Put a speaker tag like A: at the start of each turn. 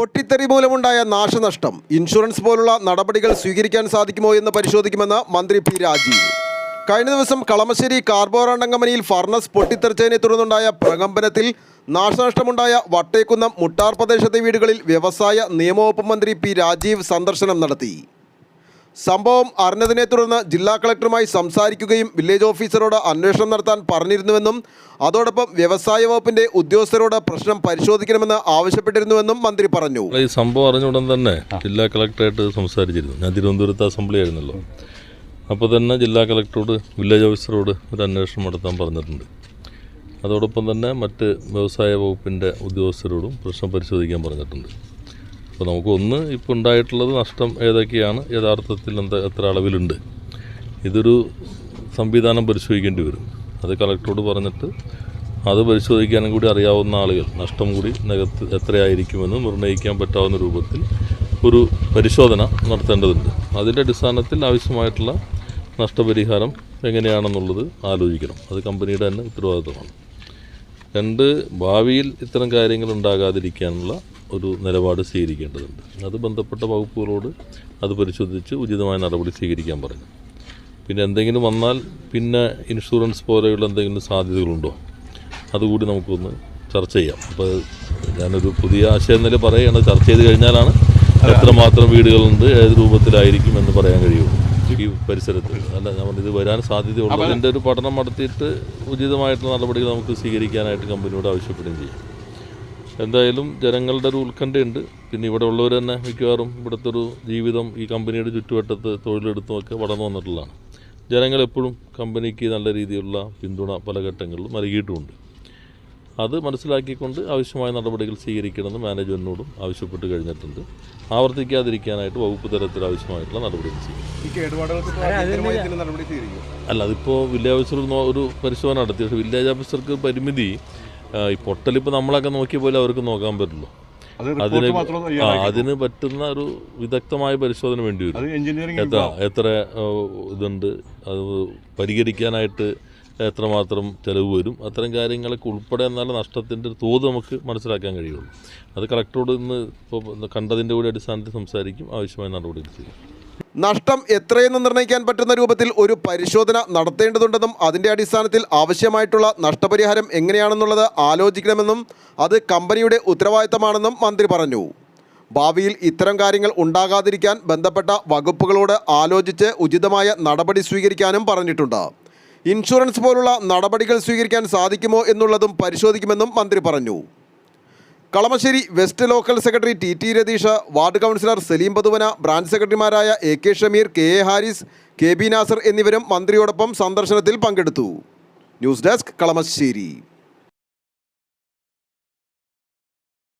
A: പൊട്ടിത്തെറി മൂലമുണ്ടായ നാശനഷ്ടം. ഇൻഷുറൻസ് പോലുള്ള നടപടികൾ സ്വീകരിക്കാൻ സാധിക്കുമോ എന്ന് പരിശോധിക്കുമെന്ന് മന്ത്രി പി രാജീവ്. കഴിഞ്ഞ ദിവസം കളമശ്ശേരി കാർബോറണ്ടം കമ്പനിയിൽ ഫർണസ് പൊട്ടിത്തെറിച്ചതിനെ തുടർന്നുണ്ടായ പ്രകമ്പനത്തിൽ നാശനഷ്ടമുണ്ടായ വട്ടേക്കുന്നം മുട്ടാർ പ്രദേശത്തെ വീടുകളിൽ വ്യവസായ നിയമവകുപ്പ് മന്ത്രി പി രാജീവ് സന്ദർശനം നടത്തി. സംഭവം അറിഞ്ഞതിനെ തുടർന്ന് ജില്ലാ കളക്ടറുമായി സംസാരിക്കുകയും വില്ലേജ് ഓഫീസറോട് അന്വേഷണം നടത്താൻ പറഞ്ഞിരുന്നുവെന്നും അതോടൊപ്പം വ്യവസായ വകുപ്പിന്റെ ഉദ്യോഗസ്ഥരോട് പ്രശ്നം പരിശോധിക്കണമെന്ന് ആവശ്യപ്പെട്ടിരുന്നുവെന്നും മന്ത്രി പറഞ്ഞു.
B: ഈ സംഭവം അറിഞ്ഞ ഉടൻ തന്നെ ജില്ലാ കളക്ടറായിട്ട് സംസാരിച്ചിരുന്നു. ഞാൻ തിരുവനന്തപുരത്ത് അസംബ്ലി ആയിരുന്നല്ലോ. അപ്പോൾ തന്നെ ജില്ലാ കളക്ടറോട് വില്ലേജ് ഓഫീസറോട് ഒരു അന്വേഷണം നടത്താൻ പറഞ്ഞിട്ടുണ്ട്. അതോടൊപ്പം തന്നെ മറ്റ് വ്യവസായ വകുപ്പിന്റെ ഉദ്യോഗസ്ഥരോടും പ്രശ്നം പരിശോധിക്കാൻ പറഞ്ഞിട്ടുണ്ട്. അപ്പോൾ നമുക്ക് ഒന്ന് ഇപ്പോൾ ഉണ്ടായിട്ടുള്ളത് നഷ്ടം ഏതൊക്കെയാണ്? യഥാർത്ഥത്തിൽ എന്താ എത്ര അളവിലുണ്ട്? ഇതൊരു സംവിധാനം പരിശോധിക്കേണ്ടി വരും. അത് കളക്ടറോട് പറഞ്ഞിട്ട് അത് പരിശോധിക്കാനും കൂടി അറിയാവുന്ന ആളുകൾ നഷ്ടം കൂടി നികത്ത് എത്രയായിരിക്കുമെന്ന് നിർണയിക്കാൻ പറ്റാവുന്ന രൂപത്തിൽ ഒരു പരിശോധന നടത്തേണ്ടതുണ്ട്. അതിന്റെ അടിസ്ഥാനത്തിൽ ആവശ്യമായിട്ടുള്ള നഷ്ടപരിഹാരം എങ്ങനെയാണെന്നുള്ളത് ആലോചിക്കണം. അത് കമ്പനിയുടെ തന്നെ ഉത്തരവാദിത്തമാണ്. രണ്ട് ഭാവിയിൽ ഇത്തരം കാര്യങ്ങൾ ഉണ്ടാകാതിരിക്കാനുള്ള ഒരു നിലപാട് സ്വീകരിക്കേണ്ടതുണ്ട്. അത് ബന്ധപ്പെട്ട വകുപ്പുകളോട് അത് പരിശോധിച്ച് ഉചിതമായ നടപടി സ്വീകരിക്കാൻ പറഞ്ഞു. പിന്നെ എന്തെങ്കിലും വന്നാൽ പിന്നെ ഇൻഷുറൻസ് പോലെയുള്ള എന്തെങ്കിലും സാധ്യതകളുണ്ടോ? അതുകൂടി നമുക്കൊന്ന് ചർച്ച ചെയ്യാം. അപ്പോൾ ഞാനൊരു പുതിയ ആശയം നില പറയുകയാണ്. ചർച്ച ചെയ്ത് കഴിഞ്ഞാലാണ് എത്രമാത്രം വീടുകളുണ്ട് ഏത് രൂപത്തിലായിരിക്കും എന്ന് പറയാൻ കഴിയുള്ളൂ. ഈ പരിസരത്ത്. അല്ല നമ്മൾ ഇത് വരാൻ സാധ്യതയുള്ളൂ അതിന്റെ ഒരു പഠനം നടത്തിയിട്ട് ഉചിതമായിട്ടുള്ള നടപടികൾ നമുക്ക് സ്വീകരിക്കാനായിട്ട് കമ്പനിയോട് ആവശ്യപ്പെടുകയും ചെയ്യും. എന്തായാലും ജനങ്ങളുടെ ഒരു ഉത്കണ്ഠയുണ്ട്. പിന്നെ ഇവിടെ ഉള്ളവർ തന്നെ മിക്കവാറും ഇവിടുത്തെ ഒരു ജീവിതം ഈ കമ്പനിയുടെ ചുറ്റുവട്ടത്ത് തൊഴിലെടുത്തുമൊക്കെ വളർന്നു വന്നിട്ടുള്ളതാണ്. ജനങ്ങളെപ്പോഴും കമ്പനിക്ക് നല്ല രീതിയിലുള്ള പിന്തുണ പല ഘട്ടങ്ങളിലും നൽകിയിട്ടുമുണ്ട് അത് മനസ്സിലാക്കിക്കൊണ്ട് ആവശ്യമായ നടപടികൾ സ്വീകരിക്കണമെന്ന് മാനേജ്മെന്റിനോടും ആവശ്യപ്പെട്ട് കഴിഞ്ഞിട്ടുണ്ട്. ആവർത്തിക്കാതിരിക്കാനായിട്ട് വകുപ്പ് തലത്തിൽ ആവശ്യമായിട്ടുള്ള നടപടികൾ സ്വീകരിക്കും. അല്ല അതിപ്പോൾ വില്ലേജ് ഓഫീസർ ഒരു പരിശോധന നടത്തി. പക്ഷേ വില്ലേജ് ഓഫീസർക്ക് പരിമിതി ഈ പൊട്ടലിപ്പോൾ നമ്മളൊക്കെ നോക്കിയ പോലെ അവർക്ക് നോക്കാൻ പറ്റുള്ളൂ. അതിന് അതിന് പറ്റുന്ന ഒരു വിദഗ്ധമായ പരിശോധന വേണ്ടി വരും. എത്ര എത്ര ഇതുണ്ട് അത് പരിഹരിക്കാനായിട്ട് എത്രമാത്രം ചിലവ് വരും അത്തരം കാര്യങ്ങളൊക്കെ ഉൾപ്പെടെ എന്നാലും നഷ്ടത്തിന്റെ ഒരു തോത് നമുക്ക് മനസ്സിലാക്കാൻ കഴിയുള്ളൂ. അത് കളക്ടറോട് ഇന്ന് ഇപ്പോൾ കണ്ടതിന്റെ കൂടി അടിസ്ഥാനത്തിൽ സംസാരിക്കും ആവശ്യമായ നടപടികൾ ചെയ്യും.
A: നഷ്ടം എത്രയെന്ന് നിർണയിക്കാൻ പറ്റുന്ന രൂപത്തിൽ ഒരു പരിശോധന നടത്തേണ്ടതുണ്ടെന്നും അതിന്റെ അടിസ്ഥാനത്തിൽ ആവശ്യമായിട്ടുള്ള നഷ്ടപരിഹാരം എങ്ങനെയാണെന്നുള്ളത് ആലോചിക്കണമെന്നും അത് കമ്പനിയുടെ ഉത്തരവാദിത്തമാണെന്നും മന്ത്രി പറഞ്ഞു. ഭാവിയിൽ ഇത്തരം കാര്യങ്ങൾ ഉണ്ടാകാതിരിക്കാൻ ബന്ധപ്പെട്ട വകുപ്പുകളോട് ആലോചിച്ച് ഉചിതമായ നടപടി സ്വീകരിക്കാനും പറഞ്ഞിട്ടുണ്ട്. ഇൻഷുറൻസ് പോലുള്ള നടപടികൾ സ്വീകരിക്കാൻ സാധിക്കുമോ എന്നുള്ളതും പരിശോധിക്കുമെന്നും മന്ത്രി പറഞ്ഞു. Kalamassery west local secretary T T Ratheesh ward councillor Saleem Pathuvana branch സെക്രട്ടറിമാരായ A K Shameer K A Haris K B Nasar എന്നിവരും മന്ത്രിയോടൊപ്പം സന്ദർശനത്തിൽ പങ്കെടുത്തു. News desk Kalamassery.